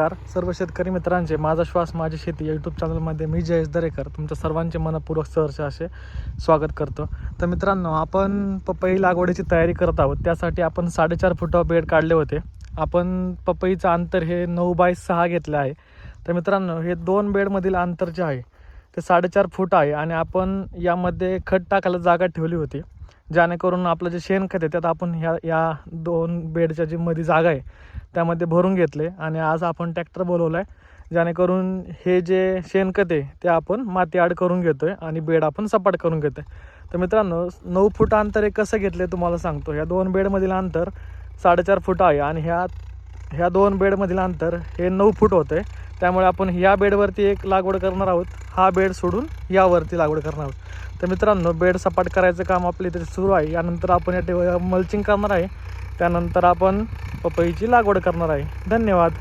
नमस्कार. सर्व शेतकरी मित्रांचे माझा श्वास माझी शेती या यूट्यूब चॅनलमध्ये मी जयेश दरेकर. तुमच्या सर्वांचे मनपूर्वक सहर्ष असे स्वागत करतो. तर मित्रांनो आपण पपई लागवडीची तयारी करत आहोत. त्यासाठी आपण साडेचार फुटा बेड काढले होते. आपण पपईचं अंतर हे नऊ बाय सहा घेतलं आहे. तर मित्रांनो हे दोन बेडमधील अंतर जे आहे ते साडेचार फूट आहे आणि आपण यामध्ये खत टाकायला जागा ठेवली होती जेणेकरून आपलं जे शेणखत आहे त्यात आपण ह्या या दोन बेडच्या जी मध्ये जागा आहे त्यामध्ये भरून घेतले आणि आज आपण ट्रॅक्टर बोलवला आहे जेणेकरून हे जे शेणखत आहे ते आपण माती आड करून घेतो आहे आणि बेड आपण सपाट करून घेतो आहे तर मित्रांनो नऊ फूट अंतर हे कसं घेतलं तुम्हाला सांगतो. ह्या दोन बेडमधील अंतर साडेचार फूट आहे आणि ह्या ह्या दोन बेडमधील अंतर हे नऊ फूट होतं आहे त्यामुळे आपण ह्या बेडवरती एक लागवड करणार आहोत हा बेड सोडून यावरती लागवड करणार आहोत. तर मित्रांनो बेड सपाट करायचं काम आपल्या इथे सुरू आहे. यानंतर आपण या मल्चिंग करणार आहे. त्यानंतर आपण पपईची लागवड करणार आहे. धन्यवाद.